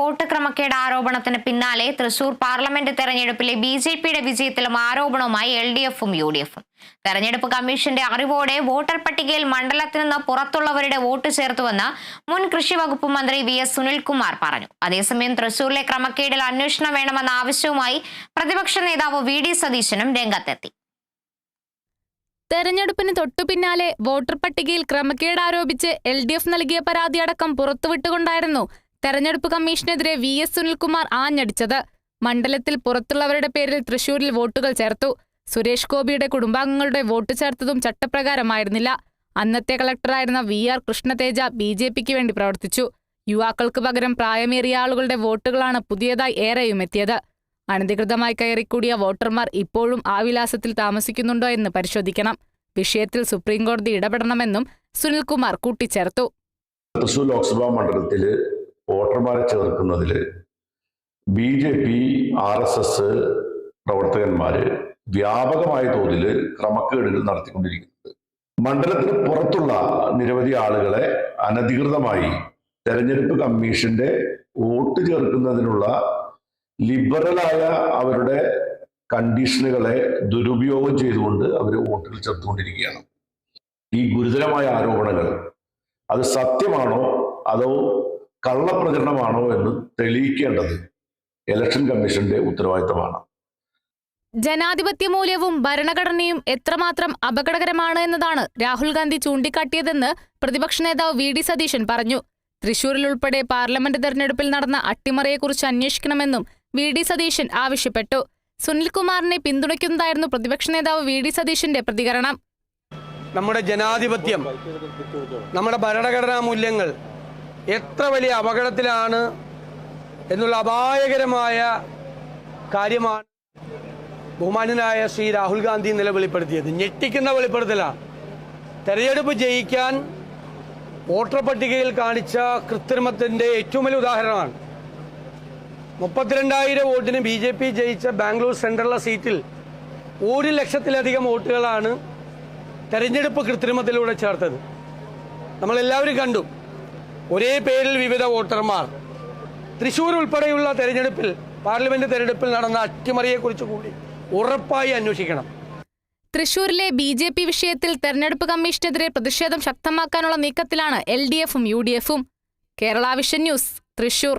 Vote ക്രമക്കേട് ആരോപണത്തിന് പിന്നാലെ തൃശൂർ പാർലമെന്റ് തെരഞ്ഞെടുപ്പിലെ ബി ജെ പിയുടെ വിജയത്തിലും ആരോപണവുമായി എൽ ഡി എഫും യു ഡി എഫും. തെരഞ്ഞെടുപ്പ് കമ്മീഷന്റെ അറിവോടെ വോട്ടർ പട്ടികയിൽ മണ്ഡലത്തിൽ നിന്ന് പുറത്തുള്ളവരുടെ വോട്ട് ചേർത്തുവെന്ന് മുൻ കൃഷി വകുപ്പ് മന്ത്രി വി എസ് സുനിൽകുമാർ പറഞ്ഞു. അതേസമയം തൃശൂരിലെ ക്രമക്കേടിൽ അന്വേഷണം വേണമെന്ന ആവശ്യവുമായി പ്രതിപക്ഷ നേതാവ് വി ഡി സതീശനും രംഗത്തെത്തി. തെരഞ്ഞെടുപ്പിന് തൊട്ടുപിന്നാലെ വോട്ടർ പട്ടികയിൽ ക്രമക്കേട് ആരോപിച്ച് എൽ ഡി എഫ് നൽകിയ പരാതി അടക്കം പുറത്തുവിട്ടുകൊണ്ടായിരുന്നു തെരഞ്ഞെടുപ്പ് കമ്മീഷനെതിരെ വി എസ് സുനിൽകുമാർ ആഞ്ഞടിച്ചത്. മണ്ഡലത്തിൽ പുറത്തുള്ളവരുടെ പേരിൽ തൃശൂരിൽ വോട്ടുകൾ ചേർത്തു. സുരേഷ് ഗോപിയുടെ കുടുംബാംഗങ്ങളുടെ വോട്ട് ചേർത്തതും ചട്ടപ്രകാരമായിരുന്നില്ല. അന്നത്തെ കളക്ടറായിരുന്ന V R Krishnateja B J പിക്ക് വേണ്ടി പ്രവർത്തിച്ചു. യുവാക്കൾക്ക് പകരം പ്രായമേറിയ ആളുകളുടെ വോട്ടുകളാണ് പുതിയതായി ഏറെയും എത്തിയത് അനധികൃതമായി കയറിക്കൂടിയ വോട്ടർമാർ ഇപ്പോഴും ആ വിലാസത്തിൽ താമസിക്കുന്നുണ്ടോ എന്ന് പരിശോധിക്കണം. വിഷയത്തിൽ സുപ്രീംകോടതി ഇടപെടണമെന്നും സുനിൽകുമാർ കൂട്ടിച്ചേർത്തു. തൃശൂർ ലോക്സഭാ മണ്ഡലത്തിൽ വോട്ടർമാരെ ചേർക്കുന്നതിൽ B J P R S S പ്രവർത്തകന്മാര് വ്യാപകമായ തോതിൽ ക്രമക്കേടുകൾ നടത്തിക്കൊണ്ടിരിക്കുന്നത് മണ്ഡലത്തിന് പുറത്തുള്ള നിരവധി ആളുകളെ അനധികൃതമായി തെരഞ്ഞെടുപ്പ് കമ്മീഷന്റെ വോട്ട് ചേർക്കുന്നതിനുള്ള ലിബറലായ അവരുടെ കണ്ടീഷനുകളെ ദുരുപയോഗം ചെയ്തുകൊണ്ട് അവർ വോട്ടുകൾ ചേർത്തുകൊണ്ടിരിക്കുകയാണ്. ഈ ഗുരുതരമായ ആരോപണങ്ങൾ അത് സത്യമാണോ? അതോ കള്ളപ്രചരണമാണോ എന്ന് തെളിയിക്കേണ്ടത് ഇലക്ഷൻ കമ്മീഷന്റെ ഉത്തരവാദിത്തമാണ്. ജനാധിപത്യ മൂല്യവും ഭരണഘടനയും എത്രമാത്രം അപകടകരമാണ് എന്നതാണ് രാഹുൽ ഗാന്ധി ചൂണ്ടിക്കാട്ടിയതെന്ന് പ്രതിപക്ഷ നേതാവ് വി ഡി സതീശൻ പറഞ്ഞു. തൃശൂരിൽ ഉൾപ്പെടെ പാർലമെന്റ് തെരഞ്ഞെടുപ്പിൽ നടന്ന അട്ടിമറിയെക്കുറിച്ച് അന്വേഷിക്കണമെന്നും വി ഡി സതീശൻ ആവശ്യപ്പെട്ടു. സുനിൽകുമാറിനെ പിന്തുണയ്ക്കുന്നതായിരുന്നു പ്രതിപക്ഷ നേതാവ് വി ഡി സതീശന്റെ പ്രതികരണം. നമ്മുടെ ജനാധിപത്യം നമ്മുടെ ഭരണഘടനാ മൂല്യങ്ങൾ എത്ര വലിയ അപകടത്തിലാണ് എന്നുള്ള അപായകരമായ കാര്യമാണ് ബഹുമാന്യനായ ശ്രീ രാഹുൽ ഗാന്ധി ഇന്നലെ വെളിപ്പെടുത്തിയത്. ഞെട്ടിക്കുന്ന വെളിപ്പെടുത്തലാണ് തെരഞ്ഞെടുപ്പ് ജയിക്കാൻ വോട്ടർ പട്ടികയിൽ കാണിച്ച കൃത്രിമത്തിന്റെ ഏറ്റവും വലിയ ഉദാഹരണമാണ്. മുപ്പത്തിരണ്ടായിരം വോട്ടിന് ബി ജെ പി ജയിച്ച ബാംഗ്ലൂർ സെൻട്രലിലെ സീറ്റിൽ ഒരു ലക്ഷത്തിലധികം വോട്ടുകളാണ് തെരഞ്ഞെടുപ്പ് കൃത്രിമത്തിലൂടെ ചേർത്തത്. നമ്മളെല്ലാവരും കണ്ടു. ഒരേ പേരിൽ വിവിധ വോട്ടർമാർ. തൃശൂർ ഉൾപ്പെടെയുള്ള തെരഞ്ഞെടുപ്പിൽ പാർലമെന്റ് തെരഞ്ഞെടുപ്പിൽ നടന്ന അട്ടിമറിയെക്കുറിച്ച് കൂടി ഉറപ്പായി അന്വേഷിക്കണം. തൃശൂരിലെ ബി ജെ പി വിഷയത്തിൽ തെരഞ്ഞെടുപ്പ് കമ്മീഷനെതിരെ പ്രതിഷേധം ശക്തമാക്കാനുള്ള നീക്കത്തിലാണ് എൽ ഡി എഫും യു ഡി എഫും. Kerala vision news Thrissur.